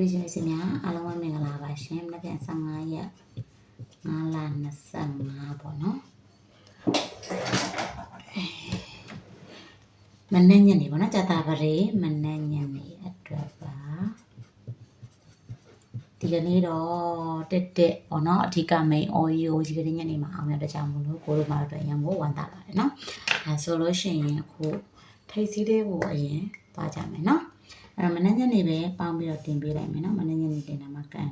လူချင်းလေးစင်များအားလုံးပဲမင်္ဂလာပါရှင်မနက်ဖြန်15ရက်5လ25ပေါ့နော်မနေ့ညနေပေါ့နော်ကြာတာပရေမနေ့ညနေအတွက်ပါဒီကနေ့တော့တက်တက်ပေါ့နော်အထူးကမိန် OEO ဒီကနေ့ညနေမှာအောင်ရတဲ့ကြောင့်မလို့ကိုတို့မှာတော့ရန်ကိုဝန်တာပါတယ်နော်ဒါဆိုလို့ရှိရင်အခုထိတ်စီးလေးကိုအရင်သွားကြမယ်နော် အဲ့တော့မနေ့ညနေပဲပေါင်းပြီးတော့တင်ပေးလိုက်မယ်နော်မနေ့ညနေတင်တာမှကန်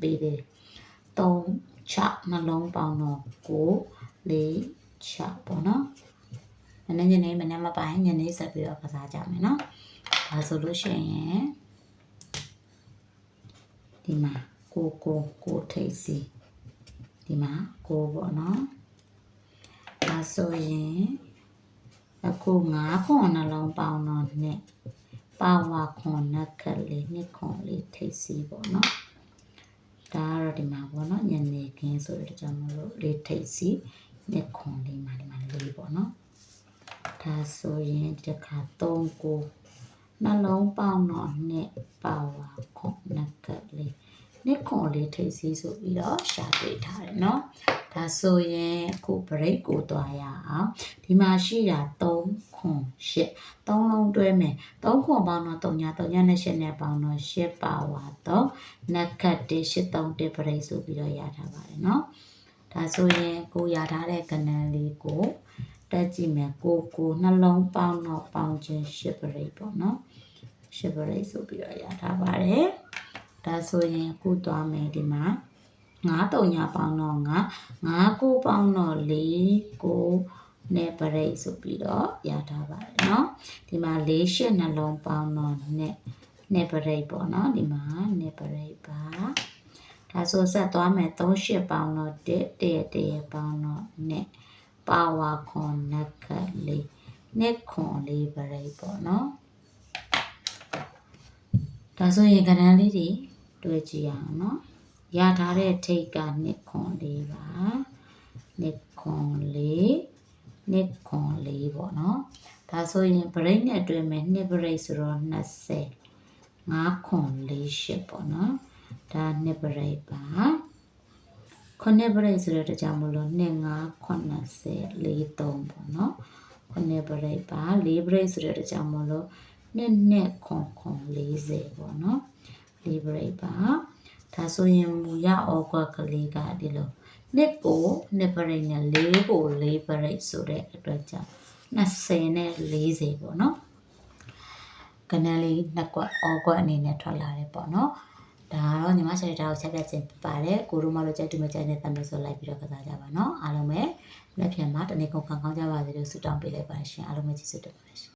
ပေးသေးတယ်3 6နှလုံးပေါင်းတော့9 4 6ပေါ့နော်မနေ့ညနေမနေ့မပိုင်းညနေဆက်ပြီးတော့ကစားကြမယ်နော်ဒါဆိုလို့ရှိရင်ဒီမှာကိုကိုကိုထိတ်စီဒီမှာကိုပေါ့နော်ဒါဆိုရင်အခု9ခွန်နှလုံးပေါင်းတော့နဲ့ ပါဝါခွန်နက်ကလေးနှစ်ခွန်လေးထိတ်စီပေါ့နော်ဒါကတော့ဒီမှာပေါ့နော်ညနေခင်းဆိုတော့ကြောင့်မလို့လေးထိတ်စီနှစ်ခွန်လေးမှာဒီမှာလေးပေါ့နော်ဒါဆိုရင်ဒီတစ်ခါ3ကိုနှလုံးပေါင်းတော့နှစ်ပါဝါခွန်နက်ကလေးနှစ်ခွန်လေးထိတ်စီဆိုပြီးတော့ရှာတွေ့ထားတယ်နော် ဒါဆိုရင်အခု break ကိုတွားရအောင်ဒီမှာရှိတာ3ခွန်8 3လုံးတွဲမယ်3ခွန်ပေါင်းတော့3ည3ညနဲ့8နဲ့ပေါင်းတော့8ပါဝါတော့နက်ခတ်1 8 3 1 break ဆိုပြီးတော့ရထားပါတယ်နော်ဒါဆိုရင်ကိုရထားတဲ့ကဏ္ဍလေးကိုတက်ကြည့်မယ်ကိုကိုနှလုံးပေါင်းတော့ပေါင်းခြင်း8 break ပေါ့နော်8 break ဆိုပြီးတော့ရထားပါတယ်ဒါဆိုရင်အခုသွားမယ်ဒီမှာ 9တုံညာပေါင်းတော့9 9ကိုပေါင်းတော့4ကိုနဲ့ပရိတ်ဆိုပြီးတော့ရထားပါတယ်เนาะဒီမှာ4ရှစ်နှလုံးပေါင်းတော့နဲ့နဲ့ပရိတ်ပေါ့เนาะဒီမှာနဲ့ပရိတ်ပါဒါဆိုဆက်သွားမယ်3ရှစ်ပေါင်းတော့1 1 1ပေါင်းတော့နဲ့ပါဝါခွန်နက်ကလေးနဲ့ခွန်လေးပရိတ်ပေါ့เนาะဒါဆိုရင်ကဏ္ဍလေးတွေတွေ့ကြည့်အောင်เนาะ ရထားတဲ့ထိတ်ကနှစ်ခွန်လေးပါနှစ်ခွန်လေးနှစ်ခွန်လေးပေါ့နော်ဒါဆိုရင် break နဲ့တွဲမယ်နှစ် break ဆိုတော့20 5ခွန်လေးရှစ်ပေါ့နော်ဒါနှစ် break ပါခုနှစ် break ဆိုတော့တကြောင်မလို့2 5 80 4 3ပေါ့နော်ခုနှစ် break ပါ4 break ဆိုတော့တကြောင်မလို့နှစ်နှစ်ခွန်ခွန်40ပေါ့နော်4 break ပါ ဒါဆိုရင်မူရဩကွက်ကလေးကဒီလိုနှစ်ကိုနှစ်ပရိတ်နဲ့၄ကို၄ပရိတ်ဆိုတဲ့အတွက်ကြောင့်20နဲ့40ပေါ့နော်ကနန်းလေးနှစ်ကွက်ဩကွက်အနေနဲ့ထွက်လာတယ်ပေါ့နော်ဒါကတော့ညီမရှယ်တာကိုချက်ပြခြင်းပြပါတယ်ကိုတို့မလို့ကြိုက်တူမကြိုက်တဲ့တမ်းလို့ဆိုလိုက်ပြီးတော့ကစားကြပါနော်အားလုံးပဲလက်ဖြန်မှာတနေ့ကုန်ခံကောင်းကြပါစေလို့ဆုတောင်းပေးလိုက်ပါရှင်အားလုံးပဲကျေးဇူးတင်ပါတယ်